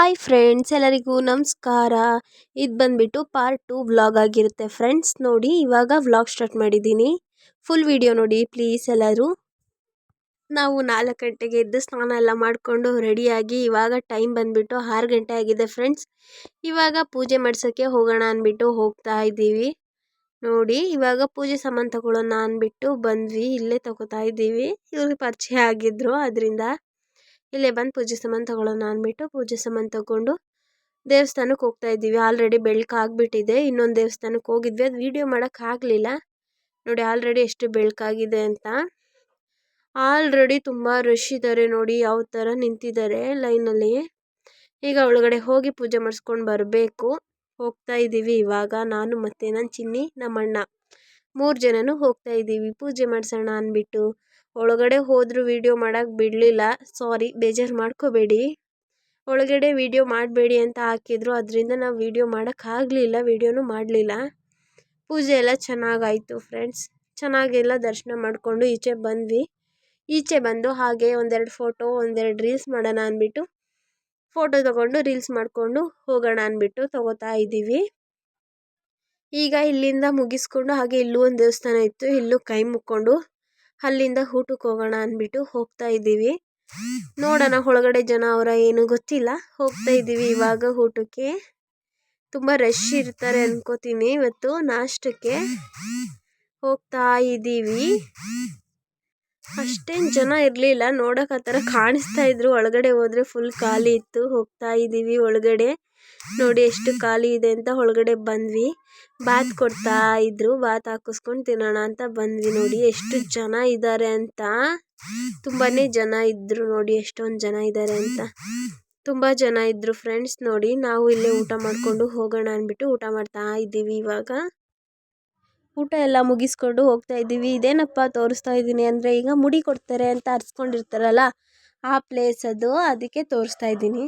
Hi friends, ಎಲ್ಲರಿಗೂ ನಮಸ್ಕಾರ. ಇದು ಬಂದ್ಬಿಟ್ಟು ಪಾರ್ಟ್ ಟು ವ್ಲಾಗ್ ಆಗಿರುತ್ತೆ ಫ್ರೆಂಡ್ಸ್. ನೋಡಿ, ಇವಾಗ ವ್ಲಾಗ್ ಸ್ಟಾರ್ಟ್ ಮಾಡಿದ್ದೀನಿ. ಫುಲ್ ವಿಡಿಯೋ ನೋಡಿ ಪ್ಲೀಸ್ ಎಲ್ಲರೂ. ನಾವು ನಾಲ್ಕು ಗಂಟೆಗೆ ಎದ್ದು ಸ್ನಾನ ಎಲ್ಲ ಮಾಡಿಕೊಂಡು ರೆಡಿಯಾಗಿ ಇವಾಗ ಟೈಮ್ ಬಂದ್ಬಿಟ್ಟು ಆರು ಗಂಟೆ ಆಗಿದೆ ಫ್ರೆಂಡ್ಸ್. ಇವಾಗ ಪೂಜೆ ಮಾಡ್ಸೋಕ್ಕೆ ಹೋಗೋಣ ಅಂದ್ಬಿಟ್ಟು ಹೋಗ್ತಾ ಇದ್ದೀವಿ. ನೋಡಿ, ಇವಾಗ ಪೂಜೆ ಸಾಮಾನು ತಗೊಳ್ಳೋಣ ಅಂದ್ಬಿಟ್ಟು ಬಂದ್ವಿ, ಇಲ್ಲೇ ತಗೋತಾ ಇದ್ದೀವಿ. ಇವ್ರಿಗೆ ಪರಿಚಯ ಆಗಿದ್ರು ಅದರಿಂದ ಇಲ್ಲೇ ಬಂದು ಪೂಜೆ ಸಾಮಾನು ತಗೊಳ್ಳೋಣ ಅಂದ್ಬಿಟ್ಟು ಪೂಜೆ ಸಾಮಾನು ತಗೊಂಡು ದೇವಸ್ಥಾನಕ್ಕೆ ಹೋಗ್ತಾ ಇದ್ದೀವಿ. ಆಲ್ರೆಡಿ ಬೆಳಕಾಗ್ಬಿಟ್ಟಿದೆ ಇನ್ನೊಂದು ದೇವಸ್ಥಾನಕ್ಕೆ ಹೋಗಿದ್ವಿ. ಅದು ವೀಡಿಯೋ ಮಾಡೋಕ್ಕಾಗಲಿಲ್ಲ ನೋಡಿ ಆಲ್ರೆಡಿ ಎಷ್ಟು ಬೆಳಕಾಗಿದೆ ಅಂತ. ಆಲ್ರೆಡಿ ತುಂಬ ರಶ್ ಇದ್ದಾರೆ ನೋಡಿ, ಯಾವ ಥರ ನಿಂತಿದ್ದಾರೆ ಲೈನಲ್ಲಿ ಈಗ ಒಳಗಡೆ ಹೋಗಿ ಪೂಜೆ ಮಾಡಿಸ್ಕೊಂಡು ಬರಬೇಕು. ಹೋಗ್ತಾ ಇದ್ದೀವಿ ಇವಾಗ. ನಾನು ಮತ್ತು ನನ್ನ ಚಿನ್ನಿ ನಮ್ಮ ಅಣ್ಣ ಮೂರು ಜನನೂ ಹೋಗ್ತಾ ಇದ್ದೀವಿ. ಪೂಜೆ ಮಾಡ್ಸೋಣ ಅಂದ್ಬಿಟ್ಟು. ಒಳಗಡೆ ಹೋದರೂ ವೀಡಿಯೋ ಮಾಡೋಕ್ಕೆ ಬಿಡಲಿಲ್ಲ. ಸಾರಿ ಬೇಜಾರು ಮಾಡ್ಕೋಬೇಡಿ. ಒಳಗಡೆ ವೀಡಿಯೋ ಮಾಡಬೇಡಿ ಅಂತ ಹಾಕಿದ್ರು. ಅದರಿಂದ ನಾವು ವೀಡಿಯೋ ಮಾಡೋಕ್ಕಾಗಲಿಲ್ಲ ವೀಡಿಯೋನೂ ಮಾಡಲಿಲ್ಲ. ಪೂಜೆ ಎಲ್ಲ ಚೆನ್ನಾಗಾಯಿತು ಫ್ರೆಂಡ್ಸ್ ಚೆನ್ನಾಗೆಲ್ಲ ದರ್ಶನ ಮಾಡಿಕೊಂಡು ಈಚೆ ಬಂದ್ವಿ. ಈಚೆ ಬಂದು ಹಾಗೆ ಒಂದೆರಡು ಫೋಟೋ ಒಂದೆರಡು ರೀಲ್ಸ್ ಮಾಡೋಣ ಅಂದ್ಬಿಟ್ಟು. ಫೋಟೋ ತೊಗೊಂಡು ರೀಲ್ಸ್ ಮಾಡಿಕೊಂಡು ಹೋಗೋಣ ಅಂದ್ಬಿಟ್ಟು ತೊಗೋತಾ ಇದ್ದೀವಿ. ಈಗ ಇಲ್ಲಿಂದ ಮುಗಿಸ್ಕೊಂಡು ಹಾಗೆ ಇಲ್ಲೂ ಒಂದು ದೇವಸ್ಥಾನ ಇತ್ತು. ಇಲ್ಲೂ ಕೈ ಮುಕ್ಕೊಂಡು ಅಲ್ಲಿಂದ ಊಟಕ್ಕೆ ಹೋಗೋಣ ಅಂದ್ಬಿಟ್ಟು ಹೋಗ್ತಾ ಇದ್ದೀವಿ. ನೋಡೋಣ ಒಳಗಡೆ ಜನ ಅವರ ಏನು ಗೊತ್ತಿಲ್ಲ. ಹೋಗ್ತಾ ಇದ್ದೀವಿ ಇವಾಗ ಊಟಕ್ಕೆ. ತುಂಬ ರಶ್ ಇರ್ತಾರೆ ಅನ್ಕೋತೀನಿ. ಇವತ್ತು ನಾಷ್ಟಕ್ಕೆ ಹೋಗ್ತಾ ಇದ್ದೀವಿ. ಅಷ್ಟೇನು ಜನ ಇರಲಿಲ್ಲ. ನೋಡೋಕೆ ಆತರ ಕಾಣಿಸ್ತಾ ಇದ್ರು. ಒಳಗಡೆ ಹೋದ್ರೆ ಫುಲ್ ಖಾಲಿ ಇತ್ತು. ಹೋಗ್ತಾ ಇದ್ದೀವಿ ಒಳಗಡೆ. ನೋಡಿ ಎಷ್ಟು ಖಾಲಿ ಇದೆ ಅಂತ ಒಳಗಡೆ ಬಂದ್ವಿ. ಬಾತ್ ಕೊಡ್ತಾ ಇದ್ರು. ಬಾತ್ ಹಾಕಿಸ್ಕೊಂಡು ತಿನ್ನೋಣ ಅಂತ ಬಂದ್ವಿ ನೋಡಿ. ಎಷ್ಟು ಜನ ಇದ್ದಾರೆ ಅಂತ. ತುಂಬಾ ಜನ ಇದ್ರು ನೋಡಿ. ಎಷ್ಟೊಂದು ಜನ ಇದ್ದಾರೆ ಅಂತ. ತುಂಬ ಜನ ಇದ್ರು ಫ್ರೆಂಡ್ಸ್ ನೋಡಿ. ನಾವು ಇಲ್ಲೇ ಊಟ ಮಾಡಿಕೊಂಡು ಹೋಗೋಣ ಅಂದ್ಬಿಟ್ಟು ಊಟ ಮಾಡ್ತಾ ಇದ್ದೀವಿ ಇವಾಗ. ಊಟ ಎಲ್ಲ ಮುಗಿಸ್ಕೊಂಡು ಹೋಗ್ತಾ ಇದ್ದೀವಿ. ಇದೇನಪ್ಪ ತೋರಿಸ್ತಾ ಇದ್ದೀನಿ ಅಂದರೆ ಈಗ ಮುಡಿ ಕೊಡ್ತಾರೆ ಅಂತ ಅರ್ಸ್ಕೊಂಡಿರ್ತಾರಲ್ಲ, ಆ ಪ್ಲೇಸ್ ಅದು. ಅದಕ್ಕೆ ತೋರಿಸ್ತಾ ಇದ್ದೀನಿ.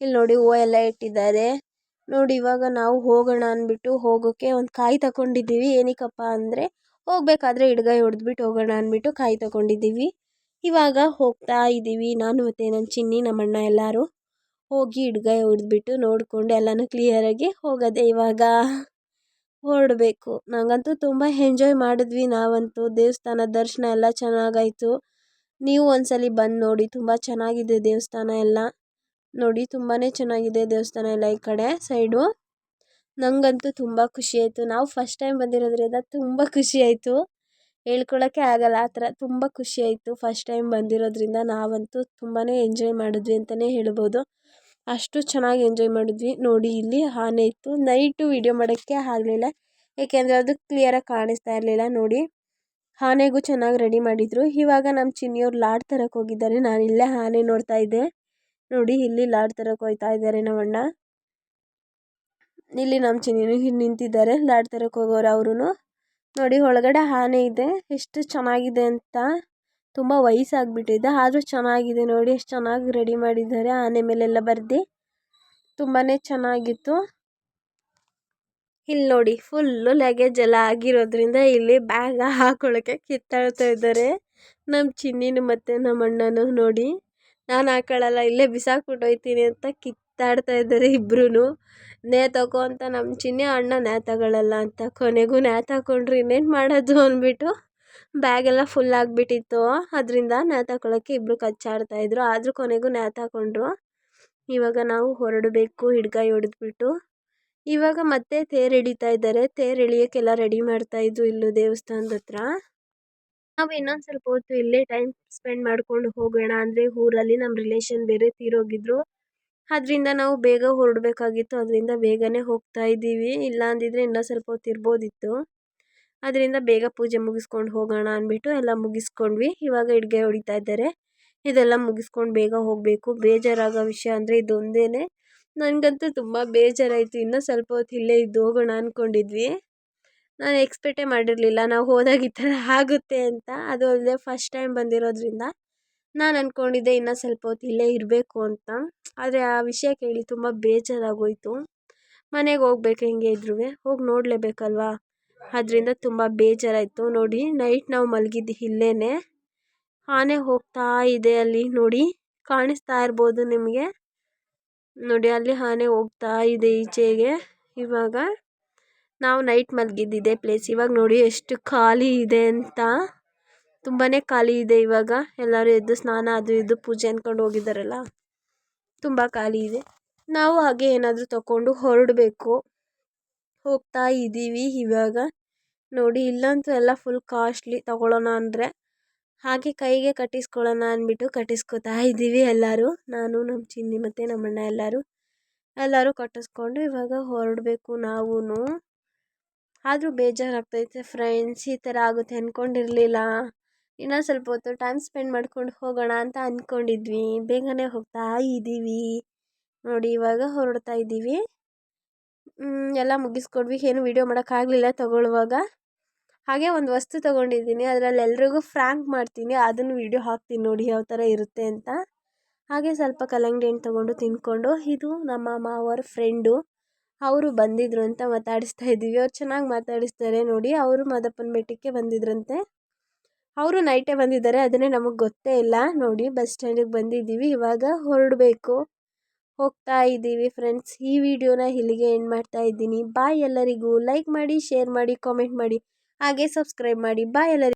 ಇಲ್ಲಿ ನೋಡಿ ಹೂವು ಎಲ್ಲ ಇಟ್ಟಿದ್ದಾರೆ. ನೋಡಿ ಇವಾಗ ನಾವು ಹೋಗೋಣ ಅಂದ್ಬಿಟ್ಟು ಹೋಗೋಕ್ಕೆ ಒಂದು ಕಾಯಿ ತಗೊಂಡಿದ್ದೀವಿ. ಏನಕ್ಕಪ್ಪ ಅಂದರೆ ಹೋಗಬೇಕಾದ್ರೆ ಹಿಡ್ಗೈ ಹೊಡೆದ್ಬಿಟ್ಟು ಹೋಗೋಣ ಅಂದ್ಬಿಟ್ಟು ಕಾಯಿ ತಗೊಂಡಿದ್ದೀವಿ. ಇವಾಗ ಹೋಗ್ತಾ ಇದ್ದೀವಿ. ನಾನು ಮತ್ತು ನನ್ನ ಚಿನ್ನಿ, ನಮ್ಮಣ್ಣ ಎಲ್ಲರೂ ಹೋಗಿ ಹಿಡ್ಗೈ ಹೊಡೆದ್ಬಿಟ್ಟು ನೋಡಿಕೊಂಡು ಎಲ್ಲನೂ ಕ್ಲಿಯರಾಗಿ ಹೋಗೋದೆ ಇವಾಗ. ಹೊರಡಬೇಕು. ನನಗಂತೂ ತುಂಬ ಎಂಜಾಯ್ ಮಾಡಿದ್ವಿ ನಾವಂತೂ. ದೇವಸ್ಥಾನ ದರ್ಶನ ಎಲ್ಲ ಚೆನ್ನಾಗಾಯಿತು. ನೀವು ಒಂದ್ಸಲ ಬಂದು ನೋಡಿ, ತುಂಬ ಚೆನ್ನಾಗಿದೆ ದೇವಸ್ಥಾನ ಎಲ್ಲ. ನೋಡಿ ತುಂಬಾ ಚೆನ್ನಾಗಿದೆ ದೇವಸ್ಥಾನ ಎಲ್ಲ ಈ ಕಡೆ ಸೈಡು. ನನಗಂತೂ ತುಂಬ ಖುಷಿ ಆಯಿತು. ನಾವು ಫಸ್ಟ್ ಟೈಮ್ ಬಂದಿರೋದ್ರಿಂದ ತುಂಬ ಖುಷಿ ಆಯಿತು. ಆಗಲ್ಲ, ಆ ಥರ ತುಂಬ ಖುಷಿ ಆಯಿತು ಫಸ್ಟ್ ಟೈಮ್ ಬಂದಿರೋದ್ರಿಂದ. ನಾವಂತೂ ತುಂಬಾ ಎಂಜಾಯ್ ಮಾಡಿದ್ವಿ ಅಂತಲೇ ಹೇಳ್ಬೋದು. ಅಷ್ಟು ಚೆನ್ನಾಗಿ ಎಂಜಾಯ್ ಮಾಡಿದ್ವಿ. ನೋಡಿ, ಇಲ್ಲಿ ಆನೆ ಇತ್ತು. ನೈಟು ವೀಡಿಯೋ ಮಾಡೋಕ್ಕೆ ಆಗಲಿಲ್ಲ. ಏಕೆಂದರೆ ಅದು ಕ್ಲಿಯರಾಗಿ ಕಾಣಿಸ್ತಾ ಇರಲಿಲ್ಲ. ನೋಡಿ, ಆನೆಗೂ ಚೆನ್ನಾಗಿ ರೆಡಿ ಮಾಡಿದರು. ಇವಾಗ ನಮ್ಮ ಚಿನ್ನಿಯವ್ರು ಲಾಡ್ ತರಕ್ಕೆ ಹೋಗಿದ್ದಾರೆ. ನಾನು ಇಲ್ಲೇ ಆನೆ ನೋಡ್ತಾ ಇದ್ದೆ. ನೋಡಿ, ಇಲ್ಲಿ ಲಾಡ್ ತರಕ್ಕೆ ಹೋಗ್ತಾ ಇದ್ದಾರೆ ನಮ್ಮಣ್ಣ ಇಲ್ಲಿ ನಮ್ಮ ಚಿನ್ನಿನೂ ನಿಂತಿದ್ದಾರೆ. ಲಾಡ್ ತರಕ್ಕೆ ಹೋಗೋರು ಅವರು ನೋಡಿ, ಒಳಗಡೆ ಆನೆ ಇದೆ. ಎಷ್ಟು ಚೆನ್ನಾಗಿದೆ ಅಂತ. ತುಂಬ ವಯಸ್ಸಾಗ್ಬಿಟ್ಟಿದೆ, ಆದರೂ ಚೆನ್ನಾಗಿದೆ ನೋಡಿ, ಎಷ್ಟು ಚೆನ್ನಾಗಿ ರೆಡಿ ಮಾಡಿದ್ದಾರೆ. ಆನೆ ಮೇಲೆಲ್ಲ ಬರ್ದು ತುಂಬಾ ಚೆನ್ನಾಗಿತ್ತು. ಇಲ್ಲಿ ನೋಡಿ ಫುಲ್ಲು ಲಗೇಜ್ ಎಲ್ಲ ಆಗಿರೋದ್ರಿಂದ ಇಲ್ಲಿ ಬ್ಯಾಗ ಹಾಕೊಳ್ಳೋಕ್ಕೆ ಕಿತ್ತಾಡ್ತಾ ಇದ್ದಾರೆ. ನಮ್ಮ ಚಿನ್ನಿನ ಮತ್ತು ನಮ್ಮ ಅಣ್ಣನೂ ನೋಡಿ, ನಾನು ಹಾಕೊಳ್ಳಲ್ಲ ಇಲ್ಲೇ ಬಿಸಾಕ್ಬಿಟ್ಟು ಹೋಗ್ತೀನಿ ಅಂತ ಕಿತ್ತಾಡ್ತಾ ಇದ್ದಾರೆ ಇಬ್ಬರೂ ನೇತಾಕೋ ಅಂತ ನಮ್ಮ ಚಿನ್ನಿ, ಅಣ್ಣ ನೇತಾಗಳಲ್ಲ ಅಂತ, ಕೊನೆಗೂ ನೇತಾಕೊಂಡ್ರು ಇನ್ನೇನು ಮಾಡೋದು ಅಂದ್ಬಿಟ್ಟು ಬ್ಯಾಗೆಲ್ಲ ಫುಲ್ ಆಗಿಬಿಟ್ಟಿತ್ತು. ಅದರಿಂದ ನೇತಾಕೊಳ್ಳೋಕ್ಕೆ ಇಬ್ಬರು ಕಚ್ಚಾಡ್ತಾಯಿದ್ರು ಆದರೂ ಕೊನೆಗೂ ನೇತಾಕೊಂಡ್ರು ಇವಾಗ ನಾವು ಹೊರಡಬೇಕು ಹಿಡ್ಗಾಯಿ ಹೊಡೆದ್ಬಿಟ್ಟು. ಇವಾಗ ಮತ್ತೆ ತೇರು ಎಳಿತಾ ಇದ್ದಾರೆ. ತೇರು ಎಳಿಯೋಕ್ಕೆಲ್ಲ ರೆಡಿ ಮಾಡ್ತಾಯಿದ್ರು ಇಲ್ಲೂ ದೇವಸ್ಥಾನದ ಹತ್ರ. ನಾವು ಇನ್ನೊಂದು ಸ್ವಲ್ಪ ಹೊತ್ತು ಇಲ್ಲೇ ಟೈಮ್ ಸ್ಪೆಂಡ್ ಮಾಡ್ಕೊಂಡು ಹೋಗೋಣ. ಅಂದರೆ ಊರಲ್ಲಿ ನಮ್ಮ ರಿಲೇಷನ್ ಬೇರೆ ತೀರೋಗಿದ್ರು. ಅದರಿಂದ ನಾವು ಬೇಗ ಹೊರಡಬೇಕಾಗಿತ್ತು. ಅದರಿಂದ ಬೇಗನೆ ಹೋಗ್ತಾ ಇದ್ದೀವಿ. ಇಲ್ಲ ಅಂದಿದ್ರೆ ಇನ್ನೂ ಸ್ವಲ್ಪ ಹೊತ್ತು ಇರ್ಬೋದಿತ್ತು. ಅದರಿಂದ ಬೇಗ ಪೂಜೆ ಮುಗಿಸ್ಕೊಂಡು ಹೋಗೋಣ ಅಂದ್ಬಿಟ್ಟು ಎಲ್ಲ ಮುಗಿಸ್ಕೊಂಡ್ವಿ. ಇವಾಗ ಇಡ್ಗೆ ಹೊಡಿತಾ ಇದ್ದಾರೆ. ಇದೆಲ್ಲ ಮುಗಿಸ್ಕೊಂಡು ಬೇಗ ಹೋಗಬೇಕು. ಬೇಜಾರಾಗೋ ವಿಷಯ ಅಂದರೆ ಇದೊಂದೇ ನನಗಂತೂ ತುಂಬ ಬೇಜಾರಾಯಿತು. ಇನ್ನೂ ಸ್ವಲ್ಪ ಹೊತ್ತು ಇಲ್ಲೇ ಇದ್ದು ಹೋಗೋಣ ಅಂದ್ಕೊಂಡಿದ್ವಿ ನಾನು ಎಕ್ಸ್ಪೆಕ್ಟೇ ಮಾಡಿರಲಿಲ್ಲ. ನಾವು ಹೋದಾಗ ಈ ಥರ ಆಗುತ್ತೆ ಅಂತ. ಅದು ಅಲ್ಲದೆ ಫಸ್ಟ್ ಟೈಮ್ ಬಂದಿರೋದ್ರಿಂದ ನಾನು ಅಂದ್ಕೊಂಡಿದ್ದೆ ಇನ್ನೂ ಸ್ವಲ್ಪ ಹೊತ್ತು ಇಲ್ಲೇ ಇರಬೇಕು ಅಂತ. ಆದರೆ ಆ ವಿಷಯ ಕೇಳಿ ತುಂಬ ಬೇಜಾರಾಗೋಯಿತು. ಮನೆಗೆ ಹೋಗ್ಬೇಕು ಹೆಂಗೆ ಇದ್ರೂ ಹೋಗಿ ನೋಡಲೇಬೇಕಲ್ವಾ? ಅದರಿಂದ ತುಂಬ ಬೇಜಾರಾಯಿತು. ನೋಡಿ ನೈಟ್ ನಾವು ಮಲಗಿದ್ದು ಇಲ್ಲೇ ಆನೆ ಹೋಗ್ತಾ ಇದೆ ಅಲ್ಲಿ, ನೋಡಿ, ಕಾಣಿಸ್ತಾ ಇರ್ಬೋದು ನಿಮಗೆ. ನೋಡಿ, ಅಲ್ಲಿ ಆನೆ ಹೋಗ್ತಾ ಇದೆ ಈಚೆಗೆ. ಇವಾಗ ನಾವು ನೈಟ್ ಮಲಗಿದ್ದಿದೆ ಪ್ಲೇಸ್ ಇವಾಗ ನೋಡಿ, ಎಷ್ಟು ಖಾಲಿ ಇದೆ ಅಂತ. ತುಂಬಾ ಖಾಲಿ ಇದೆ ಇವಾಗ. ಎಲ್ಲರೂ ಎದ್ದು ಸ್ನಾನ, ಅದು ಇದು, ಪೂಜೆ ಅಂದ್ಕೊಂಡು ಹೋಗಿದ್ದಾರಲ್ಲ. ತುಂಬ ಖಾಲಿ ಇದೆ. ನಾವು ಹಾಗೆ ಏನಾದರೂ ತಗೊಂಡು ಹೊರಡಬೇಕು. ಹೋಗ್ತಾ ಇದ್ದೀವಿ ಇವಾಗ. ನೋಡಿ, ಇಲ್ಲಂತೂ ಎಲ್ಲ ಫುಲ್ ಕಾಸ್ಟ್ಲಿ ತಗೊಳ್ಳೋಣ ಅಂದರೆ ಹಾಗೆ ಕೈಗೆ ಕಟ್ಟಿಸ್ಕೊಳ್ಳೋಣ ಅಂದ್ಬಿಟ್ಟು ಕಟ್ಟಿಸ್ಕೊತಾ ಇದ್ದೀವಿ ಎಲ್ಲರೂ. ನಾನು ನಮ್ಮ ಚಿನ್ನಿ ಮತ್ತು ನಮ್ಮಣ್ಣ ಎಲ್ಲರೂ. ಎಲ್ಲರೂ ಕಟ್ಟಿಸ್ಕೊಂಡು ಇವಾಗ ಹೊರಡಬೇಕು ನಾವೂ ಆದರೂ ಬೇಜಾರಾಗ್ತೈತೆ ಫ್ರೆಂಡ್ಸ್ ಈ ಥರ ಆಗುತ್ತೆ ಅಂದ್ಕೊಂಡಿರಲಿಲ್ಲ ಇನ್ನೂ ಸ್ವಲ್ಪ ಹೊತ್ತು ಟೈಮ್ ಸ್ಪೆಂಡ್ ಮಾಡ್ಕೊಂಡು ಹೋಗೋಣ ಅಂತ ಅಂದ್ಕೊಂಡಿದ್ವಿ ಬೇಗನೆ ಹೋಗ್ತಾ ಇದ್ದೀವಿ. ನೋಡಿ, ಇವಾಗ ಹೊರಡ್ತಾ ಇದ್ದೀವಿ. ಎಲ್ಲ ಮುಗಿಸ್ಕೊಂಡ್ವಿ. ಏನು ವೀಡಿಯೋ ಮಾಡೋಕ್ಕಾಗಲಿಲ್ಲ ತಗೊಳ್ಳುವಾಗ ಹಾಗೆ ಒಂದು ವಸ್ತು ತೊಗೊಂಡಿದ್ದೀನಿ. ಅದರಲ್ಲಿ ಎಲ್ರಿಗೂ ಫ್ರ್ಯಾಂಕ್ ಮಾಡ್ತೀನಿ. ಅದನ್ನು ವೀಡಿಯೋ ಹಾಕ್ತೀನಿ ನೋಡಿ ಯಾವ ಥರ ಇರುತ್ತೆ ಅಂತ. ಹಾಗೆ ಸ್ವಲ್ಪ ಕಲ್ಲಂಗಡಿ ಹಣ್ಣು ತೊಗೊಂಡು ತಿಂದ್ಕೊಂಡು ಇದು ನಮ್ಮ ಮಾವರ ಫ್ರೆಂಡು ಅವರು ಬಂದಿದ್ರು ಅಂತ ಮಾತಾಡಿಸ್ತಾ ಇದ್ದೀವಿ. ಅವ್ರು ಚೆನ್ನಾಗಿ ಮಾತಾಡಿಸ್ತಾರೆ ನೋಡಿ. ಅವರು ಮಾದಪ್ಪನ ಬೆಟ್ಟಕ್ಕೆ ಬಂದಿದ್ರಂತೆ. ಅವರು ನೈಟೇ ಬಂದಿದ್ದಾರೆ. ಅದನ್ನೇ ನಮಗೆ ಗೊತ್ತೇ ಇಲ್ಲ. ನೋಡಿ ಬಸ್ ಸ್ಟ್ಯಾಂಡಿಗೆ ಬಂದಿದ್ದೀವಿ. ಇವಾಗ ಹೊರಡಬೇಕು. ಹೋಗ್ತಾ ಇದ್ದೀವಿ ಫ್ರೆಂಡ್ಸ್ ಈ ವಿಡಿಯೋನ ಇಲ್ಲಿಗೆ ಎಂಡ್ ಮಾಡ್ತಾ ಇದ್ದೀನಿ. ಬಾಯ್ ಎಲ್ಲರಿಗೂ. ಲೈಕ್ ಮಾಡಿ ಶೇರ್ ಮಾಡಿ ಕಾಮೆಂಟ್ ಮಾಡಿ. ಹಾಗೆ ಸಬ್ಸ್ಕ್ರೈಬ್ ಮಾಡಿ. ಬಾಯ್ ಎಲ್ಲರಿಗೂ.